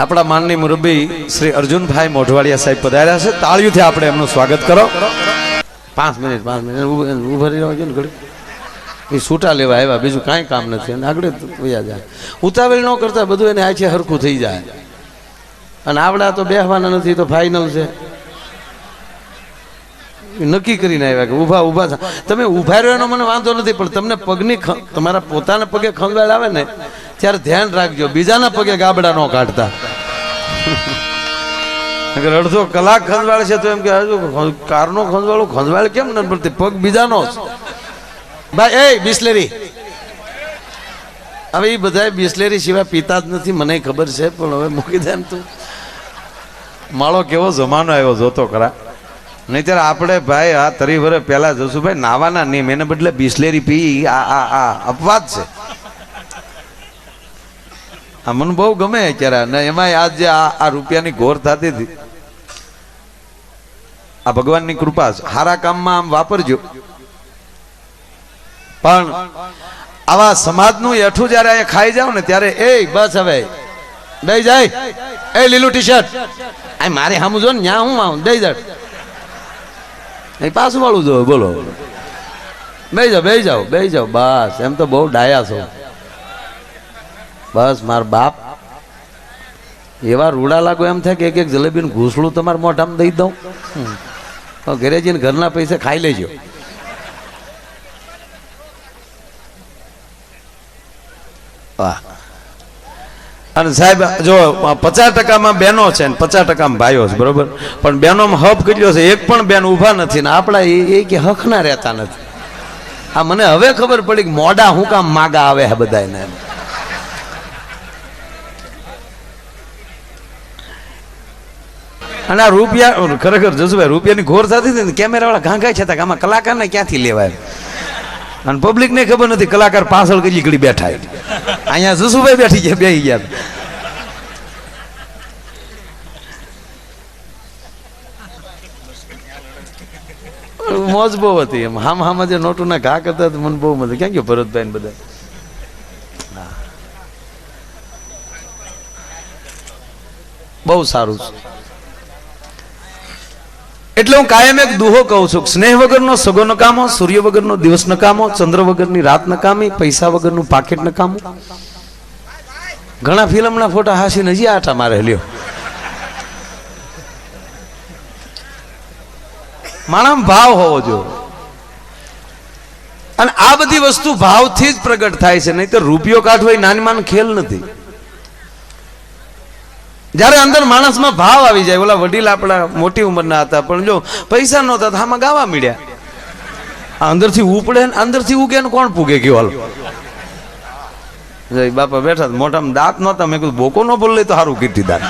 આપણા માનની મુરબ્બી શ્રી અર્જુનભાઈ મોઢવાડિયા સાહેબ પધાર્યા છે. તાળીઓથી આપણે એમનું સ્વાગત કરો. પાંચ મિનિટ પાંચ મિનિટ. ઊભા રહ્યો ને ઘડી એ છૂટા લેવા આવ્યા, બીજું કાંઈ કામ નથી. અને આગળ વયા જાય. ઉતાવળ ન કરતા બધું એને આછે હરખું થઈ જાય. અને આવડા તો બેહવાના નથી તો ફાઇનલ છે. નક્કી કરીને આવ્યા કે ઊભા ઊભા થાય તમે ઊભા રહ્યો એનો મને વાંધો નથી, પણ તમને પગની તમારા પોતાના પગે ખંગાળ આવે ને ત્યારે ધ્યાન રાખજો બીજાના પગે ગાબડા ન કાઢતા. અડધો કલાક ખંજવાળ છે તો એમ કે કારનો ખંજવાળો ખંજવાળ કેમ ન પડતી પગ બીજાનો ભાઈ એ બિસ્લેરી. હવે એ બધા બિસ્લેરી સિવાય પીતા જ નથી મને ખબર છે પણ હવે મૂકી દે તું. માળો કેવો જમાનો આવ્યો જોતો ખરા. ત્યારે આપણે ભાઈ આ તરી વરે પહેલા જશું ભાઈ નાવાના નિયમ એને બદલે બિસ્લેરી પી આ આ આ અપવાદ છે. આ મને બહુ ગમે અત્યારે. એમાં આ જે આ રૂપિયાની ઘોર થતી હતી. આ ભગવાનની કૃપા સારા કામમાં આમ વાપરજો. પણ આવા સમાજનું એઠું જ્યારે અહીંયા ખાઈ જાવ ને ત્યારે, એ, બસ હવે. દઈ જાય. એ, લીલું ટી શર્ટ આ મારે સામું ને ત્યાં હું આવું? દઈ જાય એ પાછું વાળું જો, બોલો. બે જાઓ બે જાઓ બે જાઓ. બસ, એમ તો બહુ ડાયા છો. બસ, માર બાપ. એવા રૂડા લાગો એમ થાય કે એક એક જલેબીનું ઘૂસડું તમારા મોઢામાં દઈ દઉં. તો ઘરે જઈને ઘરના પૈસે ખાઈ લેજો. અને સાહેબ, જો, પચાસ ટકામાં બહેનો છે ને, પચાસ ટકામાં ભાઈઓ છે, બરોબર? પણ બહેનોમાં હબ કેટલો છે? એક પણ બેન ઊભા નથી ને, આપણા એ એ કે હકના રહેતા નથી. આ મને હવે ખબર પડી કે મોડા હું કામ માગા આવે હે બધાને એમ. અને આ રૂપિયા ખરેખર જસુભાઈ, રૂપિયાની ઘોર થતી ને, કેમેરાવાળા ઘાંઘાય છે આમાં કલાકારને ક્યાંથી લેવાય? અને પબ્લિક ને ખબર નથી, કલાકાર પાછળ કેટલી ઘડી બેઠા. અહીંયા જસુભાઈ બેઠી ગયા બે ગયા. મોજ બહુ હતી એમ. હામ હામ જે નોટું ના ઘા કરતા મને બહુ મજા ક્યાં ગયો ભરતભાઈ ને બધા. બહુ સારું છે. એટલે હું કાયમ એક દુહો કહું છું. સ્નેહ વગરનો સગો નકામો, સૂર્ય વગરનો દિવસ નકામો, ચંદ્ર વગરની રાત નકામી, પૈસા વગરનું પાકેટ નકામું. ઘણા ફિલ્મના ફોટા હાસીને હજી આટા મારે લ્યો. માણસ ભાવ હોવો જોઈએ. અને આ બધી વસ્તુ ભાવથી જ પ્રગટ થાય છે. નહીં તો રૂપિયો કાઢવો એ નાની માન ખેલ નથી. જ્યારે અંદર માણસમાં ભાવ આવી જાય, ઓલા વડીલ આપણા મોટી ઉંમરના હતા, પણ જો પૈસા નહોતા આમાં ગાવા મળ્યા અંદરથી ઉપડે ને અંદરથી ઉગે ને કોણ પૂગે ગયો હાલ? બાપા બેઠા મોઢામાં દાંત નહોતા, મેં કીધું બોકો ન બોલે તો સારું કીધી દાંત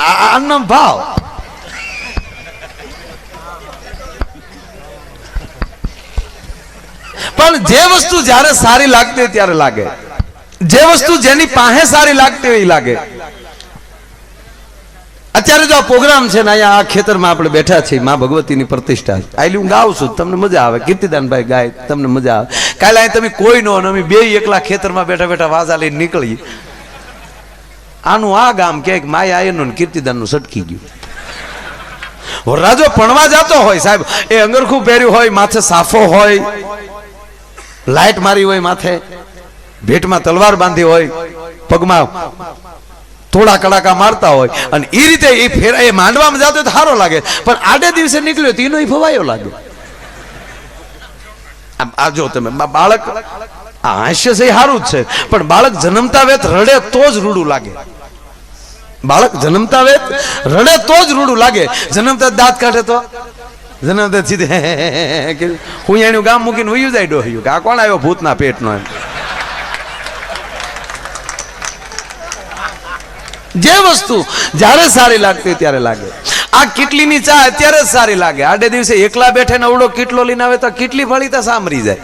આનો ભાવ. પણ જે વસ્તુ જ્યારે સારી લાગતી હોય ત્યારે લાગે. જે વસ્તુ જેની પાસે સારી લાગતી હોય લાગે. અત્યારે જો આ પ્રોગ્રામ છે ને અહીંયા આ ખેતરમાં આપણે બેઠા છીએ, મા ભગવતીની પ્રતિષ્ઠા છે. હું ગાઉં છું, તમને મજા આવે. કીર્તિદાનભાઈ ગાય, તમને મજા આવે. કાલે અહીં તમે કોઈ નો અમે બે એકલા ખેતરમાં બેઠા બેઠા વાજા લઈને નીકળી આનું આ ગામ કે માય એનું કીર્તિદાનનું સટકી ગયું. વરરાજો ભણવા જતો હોય સાહેબ. એ અંગરખું પહેર્યું હોય, માથે સાફો હોય. લાઈટ મારી હોય માથે, ભેટમાં તલવાર બાંધી હોય, પગમાં થોડા કડાકા મારતા હોય, અને એ રીતે એ ફેરા એ માંડવામાં જતો સારો લાગે. પણ આડે દિવસે નીકળ્યો તો એનો ફવાયો લાગે. આ જો તમે બાળક, આ હાસ્ય છે એ સારું જ છે. પણ બાળક જન્મતા વેત રડે તો જ રૂડું લાગે. બાળક જન્મતા વેત રડે તો જ રૂડું લાગે. જન્મતા દાંત કાઢે તો જન્મતા સીધે, હું એનું ગામ મૂકીને ઉયું જાય ડોહ્યું કે આ કોણ આવ્યો ભૂતના પેટનો એમ. જે વસ્તુ જ્યારે સારી લાગતી ત્યારે લાગે. આ કેટલીની ચા અત્યારે જ સારી લાગે. આડે દિવસે એકલા બેઠે નવડો કેટલો લઈને આવે તો કેટલી ફળી તો સાંભળી જાય.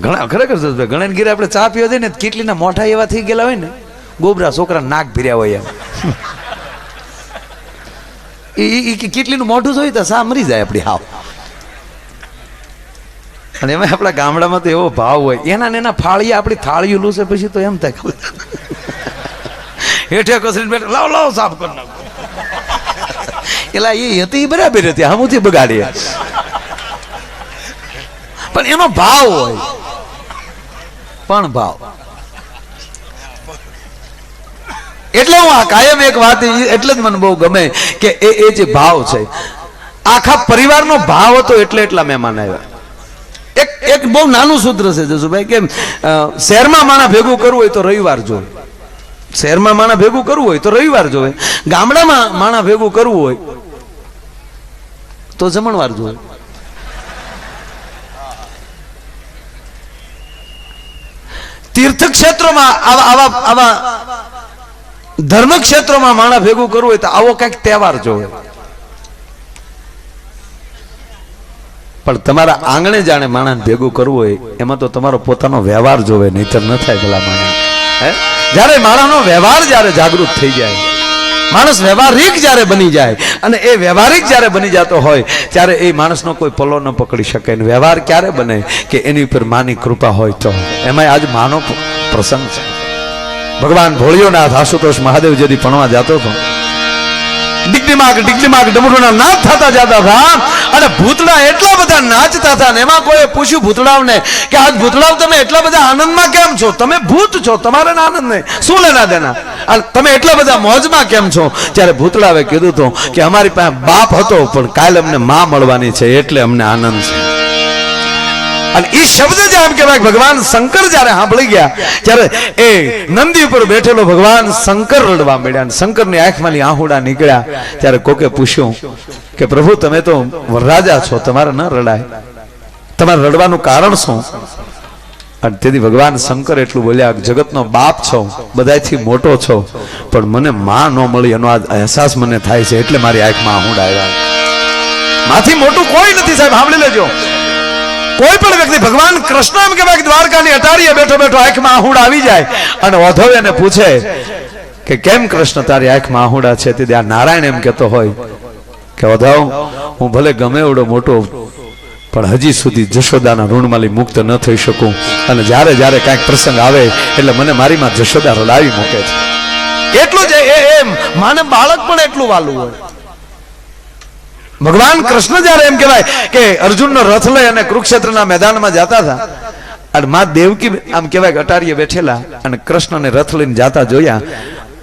ઘણા, ખરેખર જસભાઈ ઘણા ગીરે આપણે ચા પીવા દઈએ ને કેટલીના મોઢા એવા થઈ ગયેલા હોય ને, ગોબરા છોકરા નાક ભીર્યા હોય એમ. એ કેટલીનું મોઢું જોયું તો સા મરી જાય આપણી હાવ. અને એમાં આપણા ગામડામાં તો એવો ભાવ હોય. એના ને એના ફાળી આપણી થાળી લૂસે પછી તો એમ થાય હેઠે કસરીને બેઠા, લાવ લાવ, સાફ કરી નાખો. એલા એ હતી બરાબર હતી, હમુથી બગાડીએ. પણ એનો ભાવ હોય. પણ ભાવ. એટલે હું આ કાયમ એક વાત એટલે જ મને બહુ ગમે. કે એ એ જે ભાવ છે. આખા પરિવારનો ભાવ હતો એટલે એટલા મહેમાન આવ્યા. એક એક બહુ નાનું સૂત્ર છે જસુભાઈ કે શહેરમાં માણા ભેગું કરવું હોય તો રવિવાર જોવે. શહેરમાં માણા ભેગું કરવું હોય તો રવિવાર જોવે. ગામડામાં માણા ભેગું કરવું હોય તો જમણવાર જોવે. તીર્થ ક્ષેત્રોમાં આવા આવા આવા ધર્મ ક્ષેત્રમાં માણા ભેગું કરવું હોય તો આવો કંઈક તહેવાર જોવે. પણ તમારા આંગણે જાણે માણસ ભેગું કરવું હોય, એમાં તો તમારો પોતાનો વ્યવહાર જોવે, નહીતર ન થાય પેલા માણસ જ્યારે માણસનો વ્યવહાર જ્યારે જાગૃત થઈ જાય, માણસ વ્યવહારિક જ્યારે બની જાય, અને એ વ્યવહારિક જ્યારે બની જતો હોય, ત્યારે એ માણસનો કોઈ પલ્લો ન પકડી શકે વ્યવહાર ક્યારે બને કે એની ઉપર માની કૃપા હોય તો. એમાં આજ માનો પ્રસંગ છે. ભગવાન ભોળિયોનાથ આશુતોષ મહાદેવ જેથી ભણવા જતો હતો. ડિગ્રીમાગ ડિગ્રીમાગ ડમરુના નાચ થતા જતા હતા. અને ભૂતડા એટલા બધા નાચતા હતા ને એમાં કોઈ પૂછ્યું ભૂતડાવને કે આજ ભૂતડાવ તમે એટલા બધા આનંદમાં કેમ છો? તમે ભૂત છો, તમારે આનંદ નહીં. શું લેના દેના? અને તમે એટલા બધા મોજમાં કેમ છો? ત્યારે ભૂતડાવે કીધું હતું કે અમારી પાસે બાપ હતો, પણ કાલ અમને મા મળવાની છે, એટલે અમને આનંદ છે. અને એ શબ્દ જ એમ કહેવાય, ભગવાન શંકર જ્યારે સાંભળી ગયા, ત્યારે એ નંદી ઉપર બેઠેલો ભગવાન શંકર રડવા મળ્યા શંકરની આંખમાંથી આહુડા નીકળ્યા. ત્યારે કોકે પૂછ્યું કે, પ્રભુ, તમે તો રાજા છો, તમારે ન રડાય. તમારે રડવાનું કારણ શું? અને તેથી ભગવાન શંકર એટલું બોલ્યા જગતનો બાપ છો બધાથી મોટો છો, પણ મને માં ન મળી, એનો આ અહેસાસ મને થાય છે, એટલે મારી આંખમાં આહુડા આવ્યા. માથી મોટું કોઈ નથી, સાહેબ, સાંભળી લેજો. કોઈ પણ વ્યક્તિ ભગવાન કૃષ્ણ એમ કહેવાય દ્વારકાની અટારીએ બેઠો બેઠો આંખમાં આહુડ આવી જાય અને વધવ એને પૂછે કે કેમ કૃષ્ણ તારી આંખમાં આહુડા છે? તે આ નારાયણ એમ કહેતો હોય કે ઓધવ હું ભલે ગમે એવડો મોટો, પણ હજી સુધી જશોદાના ઋણમાંથી મુક્ત ન થઈ શકું. અને જ્યારે જ્યારે કાંઈક પ્રસંગ આવે, એટલે મને મારી માં જશોદા રડાવી મૂકે છે. એટલું જ એમ. માને બાળક પણ એટલું વાલું હોય. ભગવાન કૃષ્ણ જયારે એમ કહેવાય કે અર્જુનનો રથ લઈ અને કુરુક્ષેત્રના મેદાનમાં જતા હતા, અને માં દેવકી આમ કહેવાય અટારીએ બેઠેલા અને કૃષ્ણને રથ લઈને જાતા જોયા,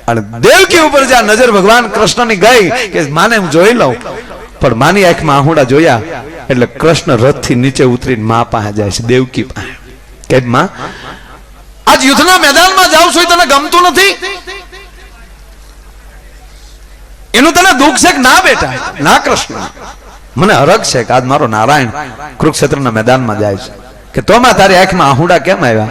અને દેવકી ઉપર જ્યાં નજર ભગવાન કૃષ્ણની ગઈ કે માને હું જોઈ લઉં. પણ માની આંખમાં આહુડા જોયા, એટલે કૃષ્ણ રથથી નીચે ઉતરીને મા પાસે જાય છે, દેવકી પાસે. કે માં, આજ યુદ્ધના મેદાનમાં જાઉં છું તને ગમતું નથી? એનું તને દુઃખ છે કે ના બેટા? ના, કૃષ્ણ. મને હરખ છે કે આજ મારો નારાયણ કુરુક્ષેત્રના મેદાનમાં જાય છે. કે તોમાં તારી આંખમાં આહુડા કેમ આવ્યા?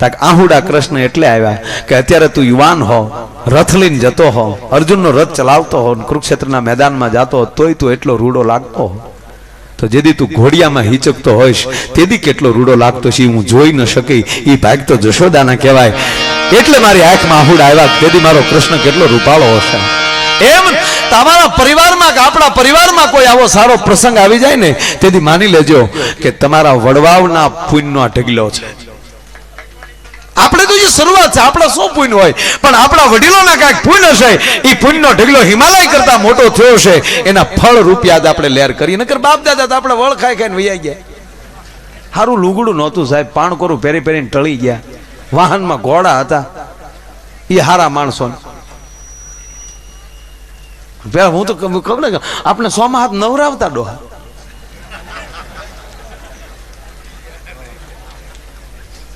તાક આહુડા કૃષ્ણ એટલે આવ્યા કે અત્યારે તું યુવાન હો, રથ લઈને જતો હો, અર્જુનનો રથ ચલાવતો હો, કુરુક્ષેત્રના મેદાનમાં જાતો હો, તોય તું એટલો રૂડો લાગતો હો. તો જેદી તું ઘોડિયામાં હિચકતો હોઈશ, તેદી કેટલો રૂડો લાગતો છે હું જોઈ ન શકી. એ ભાગ તો જશોદાના કહેવાય. એટલે મારી આંખમાં આહુડા આવ્યા, તેદી મારો કૃષ્ણ કેટલો રૂપાળો હશે. એમ તમારા પરિવારમાં કે આપણા પરિવારમાં કોઈ આવો સારો પ્રસંગ આવી જાય ને, તેથી માની લેજો કે તમારા વડવાવના પુણ્યનો આ ઢગલો છે. આપણે તો જે શરૂઆત છે, આપણા શું પુણ્ય હોય? પણ આપણા વડીલોના કાંઈક પુણ્ય છે એ પુણ્યનો ઢગલો હિમાલય કરતા મોટો થયો છે, એના ફળ રૂપિયા આપણે લેર કરીએ. નકર બાપ દાદા તો આપણે વળ ખાઈ ખાઈને વૈયા ગયા. સારું લુગડું નહોતું સાહેબ, પાણકોરું પહેરી પહેરીને ટળી ગયા. વાહનમાં ઘોડા હતા. એ હારા માણસો પેલા હું તો ખબર ને આપણે સોમાં હાથ નવરાવતા ડોહા.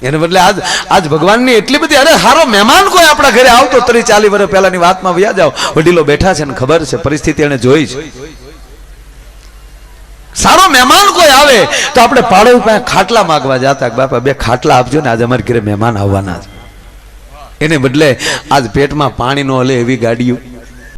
એને બદલે આજ આજ ભગવાનની એટલી બધી, અરે હારો મહેમાન કોઈ આપણા ઘરે આવતો ત્રીસ ચાલીસ વર્ષ પહેલાની વાતમાં વ્યા જાઓ. વડીલો બેઠા છે ને ખબર છે, પરિસ્થિતિ એને જોઈ છે. સારો મહેમાન કોઈ આવે તો આપણે પાડોશ પાસે ખાટલા માગવા જતા બાપા બે ખાટલા આપજો ને આજે અમારે ઘરે મહેમાન આવવાના છે. એને બદલે આજ પેટમાં પાણી નો હલે એવી ગાડીઓ.